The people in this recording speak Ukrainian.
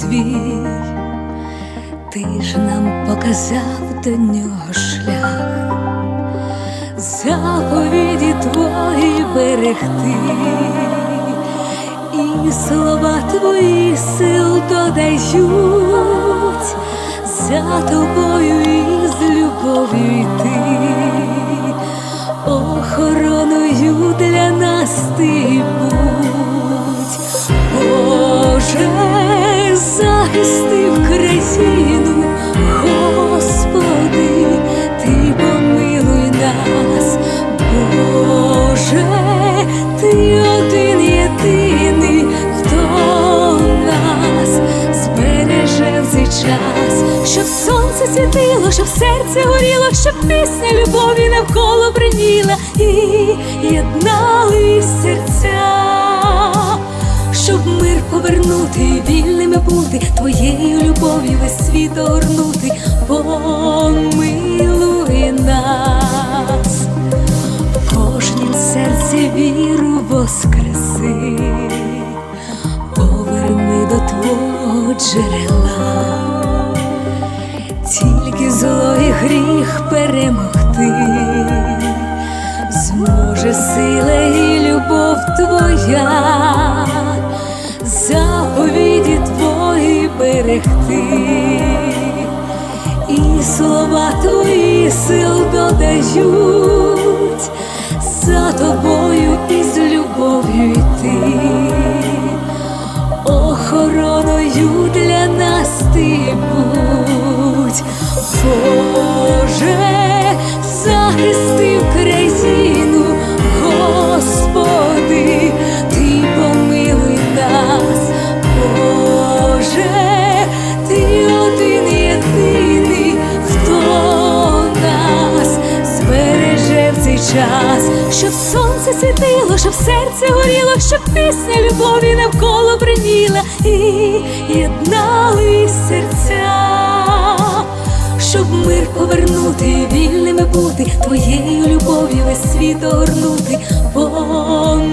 твій, ти ж нам показав до нього шлях, заповіді твої берегти, і слова твої сил додають, за тобою і з любов'ю йти. Охороною для нас ти час, щоб сонце світило, щоб серце горіло, щоб пісня любові навколо бриніла і єднали серця, щоб мир повернути, і вільними бути, твоєю любов'ю весь світ огорнути, помилуй нас, в кожнім серці віру воскреси, поверни до твого джерела тільки зло гріх перемогти, зможе сила і любов твоя, заповіді твої берегти, і слова твої сил додають, за тобою і з любов'ю йти. Охороною для нас ти будь, Боже, захистив країну, Господи, ти помилуй нас, Боже, ти один єдиний, хто нас збереже в цей час, щоб сонце світило, щоб серце горіло, щоб пісня любові навколо бриніла. І єднали серця, повернути, вільними бути, твоєю любов'ю весь світ огорнути, нас.